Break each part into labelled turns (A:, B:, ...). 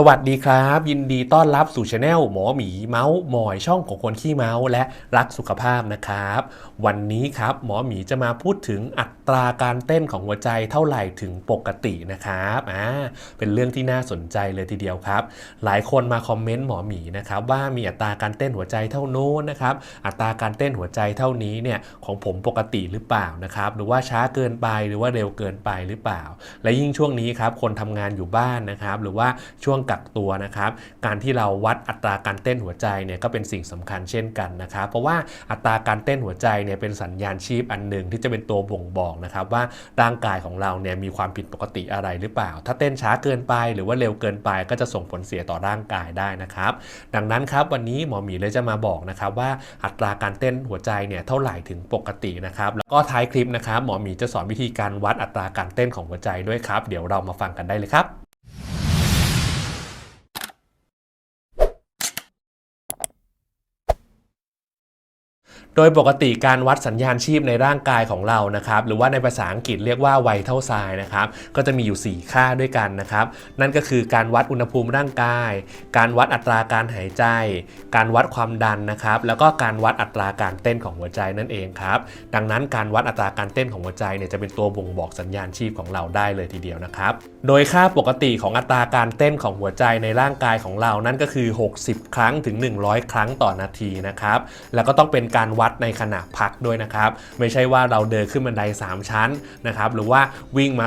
A: สวัสดีครับ ยินดีต้อนรับสู่ช anel หมอหมีเมาส์มอยช่องของคนขี้เมาส์และรักสุขภาพนะครับ วันนี้ครับหมอหมีจะมาพูดถึงอัตราการเต้นของหัวใจเท่าไหร่ถึงปกตินะครับอ่าเป็นเรื่องที่น่าสนใจเลยทีเดียวครับ หลายคนมาคอมเมนต์หมอหมีนะครับว่ามีอัตราการเต้นหัวใจเท่าโน้นนะครับอัตราการเต้นหัวใจเท่านี้เนี่ยของผมปกติหรือเปล่านะครับหรือว่าช้าเกินไปหรือว่าเร็วเกินไปหรือเปล่า และยิ่งช่วงนี้ครับคนทำงานอยู่บ้านนะครับหรือว่าช่วงกักตัวนะครับ การที่เราวัดอัตราการเต้นหัวใจเนี่ยก็เป็นสิ่งสำคัญเช่นกันนะครับ เพราะว่าอัตราการเต้นหัวใจเนี่ยเป็นสัญญาณชีพอันหนึ่งที่จะเป็นตัวบ่งบอกนะครับว่าร่างกายของเราเนี่ยมีความผิดปกติอะไรหรือเปล่า ถ้าเต้นช้าเกินไปหรือว่าเร็วเกินไปก็จะส่งผลเสียต่อร่างกายได้นะครับ ดังนั้นครับวันนี้หมอหมีเลยจะมาบอกนะครับว่าอัตราการเต้นหัวใจเนี่ยเท่าไหร่ถึงปกตินะครับแล้วก็ท้ายคลิปนะครับหมอหมีจะสอนวิธีการวัดอัตราการเต้นของหัวใจด้วยครับ เดี๋ยวเรามาฟังกันได้เลยครับ โดยปกติการวัดสัญญาณชีพในร่างกายของเรานะครับ หรือว่าในภาษาอังกฤษเรียกว่าไวเท่าไซนะครับ ก็จะมีอยู่ 4 ค่าด้วยกันนะครับ นั่นก็คือการวัดอุณหภูมิร่างกาย การวัดอัตราการหายใจ การวัดความดันนะครับ แล้วก็การวัดอัตราการเต้นของหัวใจนั่นเองครับ ดังนั้นการวัดอัตราการเต้นของหัวใจเนี่ยจะเป็นตัวบ่งบอกสัญญาณชีพของเราได้เลยทีเดียวนะครับ โดยค่าปกติของอัตราการเต้นของหัวใจในร่างกายของเรา นั่นก็คือ 60 ครั้งถึง 100 ครั้งต่อนาทีนะครับ แล้วก็ต้องเป็นการวัดในขณะพักด้วยนะครับ ไม่ใช่ว่าเราเดินขึ้นบันได 3 ชั้นนะครับหรือว่าวิ่งมา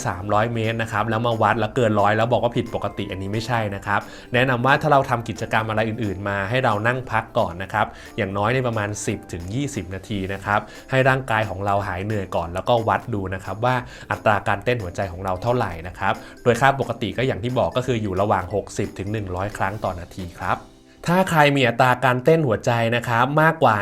A: 200-300 เมตรนะครับแล้วมาวัดแล้วเกินร้อยแล้วบอกว่าผิดปกติอันนี้ไม่ใช่นะครับแนะนำว่าถ้าเราทำกิจกรรมอะไรอื่น ๆ มาให้เรานั่งพักก่อนนะครับอย่างน้อยในประมาณ 10-20นาทีนะครับให้ร่างกายของเราหายเหนื่อยก่อน แล้วก็วัดดูนะครับว่าอัตราการเต้นหัวใจของเราเท่าไหร่นะครับโดยค่าปกติก็อย่างที่บอกก็คืออยู่ระหว่าง 60-100 ครั้งต่อนาทีครับ ถ้าใครมีอัตราการเต้นหัวใจนะครับมากกว่า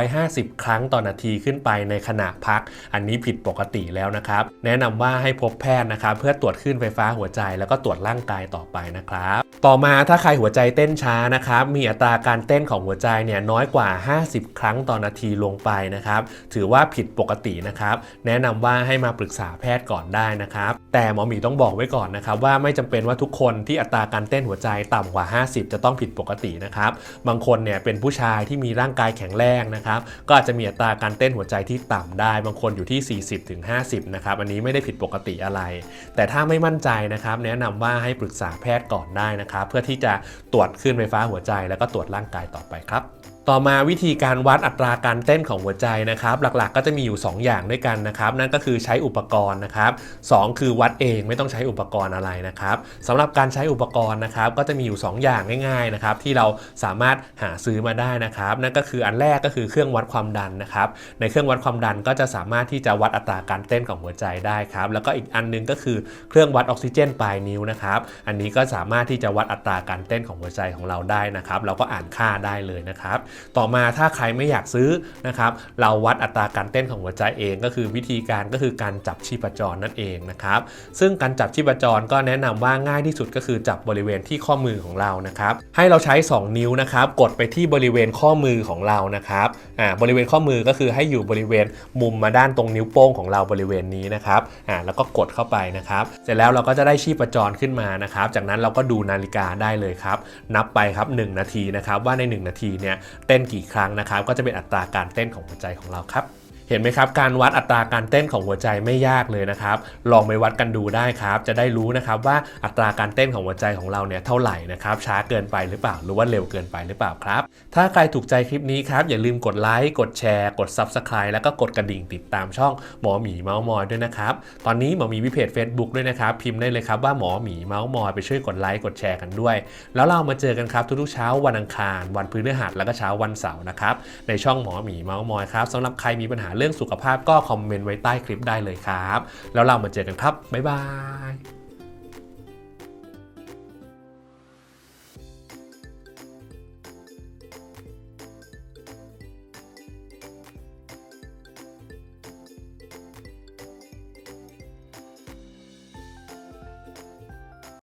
A: 150 ครั้งต่อนาทีขึ้นไปในขณะพัก อันนี้ผิดปกติแล้วนะครับ แนะนำว่าให้พบแพทย์นะครับ เพื่อตรวจคลื่นไฟฟ้าหัวใจแล้วก็ตรวจร่างกายต่อไปนะครับ ต่อมาถ้าใครหัวใจเต้นช้านะครับมีอัตราการเต้นของหัวใจเนี่ยน้อยกว่า 50 ครั้งต่อนาทีลงไปนะครับ ถือว่าผิดปกตินะครับ แนะนำว่าให้มาปรึกษาแพทย์ก่อนได้นะครับ แต่หมอหมีต้องบอกไว้ก่อนนะครับว่าไม่จำเป็นว่าทุกคนที่อัตราการเต้นหัวใจต่ำกว่า 50 จะต้องผิดปกตินะครับ บางคนเนี่ยเป็นผู้ชายที่มีร่างกายแข็งแรงนะครับ ก็อาจจะมีอัตราการเต้นหัวใจที่ต่ำได้ บางคนอยู่ที่ 40-50ถึง50 นะครับ อันนี้ไม่ได้ผิดปกติอะไร แต่ถ้าไม่มั่นใจนะครับ แนะนำว่าให้ปรึกษาแพทย์ก่อนได้นะครับ เพื่อที่จะตรวจคลื่นไฟฟ้าหัวใจ แล้วก็ตรวจร่างกายต่อไปครับต่อมาวิธีการวัดอัตราการเต้นของหัวใจนะครับ หลักๆ ก็จะมีอยู่ 2 อย่างด้วยกันนะครับ นั่นก็คือใช้อุปกรณ์นะครับสองคือวัดเองไม่ต้องใช้อุปกรณ์อะไรนะครับสำหรับการใช้อุปกรณ์นะครับ ก็จะมีอยู่ 2 อย่างง่าย ๆนะครับ ที่เราสามารถหาซื้อมาได้นะครับ นั่นก็คืออันแรกก็คือเครื่องวัดความดันนะครับ ในเครื่องวัดความดันก็จะสามารถที่จะวัดอัตราการเต้นของหัวใจได้ครับ แล้วก็อีกอันนึงก็คือเครื่องวัดออกซิเจนปลายนิ้วนะครับ อันนี้ก็สามารถที่จะวัดอัตราการเต้นของหัวใจของเราได้นะครับ เราก็อ่านค่าได้เลยนะครับต่อมาถ้าใครไม่อยากซื้อนะครับเราวัดอัตราการเต้นของหัวใจเองก็คือวิธีการก็คือการจับชีพจรนั่นเองนะครับซึ่งการจับชีพจรก็แนะนำว่าง่ายที่สุดก็คือจับบริเวณที่ข้อมือของเรานะครับให้เราใช้ 2 นิ้วนะครับกดไปที่บริเวณข้อมือของเรานะครับอ่าบริเวณข้อมือก็คือให้อยู่บริเวณมุมมาด้านตรงนิ้วโป้งของเราบริเวณนี้นะครับอ่าแล้วก็กดเข้าไปนะครับ เสร็จแล้วเราก็จะได้ชีพจรขึ้นมานะครับ จากนั้นเราก็ดูนาฬิกาได้เลยครับ นับไปครับ 1 นาทีนะครับว่าใน 1 นาทีเนี่ย เต้นกี่ครั้งนะครับ ก็จะเป็นอัตราการเต้นของหัวใจของเราครับ เห็นไหมครับ การวัดอัตราการเต้นของหัวใจไม่ยากเลยนะครับ ลองไปวัดกันดูได้ครับ จะได้รู้นะครับว่าอัตราการเต้นของหัวใจของเราเนี่ยเท่าไหร่นะครับ ช้าเกินไปหรือเปล่า หรือว่าเร็วเกินไปหรือเปล่าครับ ถ้าใครถูกใจคลิปนี้ครับ อย่าลืมกดไลค์ กดแชร์ กด Subscribe แล้วก็กดกระดิ่งติดตามช่องหมอหมีเมาส์มอยด้วยนะครับ ตอนนี้หมอหมีวิเพจ Facebook ด้วยนะครับ พิมพ์ได้เลยครับว่าหมอหมีเมาส์มอยไปช่วยกดไลค์กดแชร์กันด้วย แล้วเรามาเจอกันครับทุกๆเช้าวันอังคาร วันพฤหัสแล้วก็เช้าวันเสาร์นะครับในช่องหมอหมีเมาส์มอยครับสำหรับใครมีปัญหาเรื่องสุขภาพก็คอมเมนต์ไว้ใต้คลิปได้เลยครับ แล้วเรามาเจอกันครับ บ๊ายบาย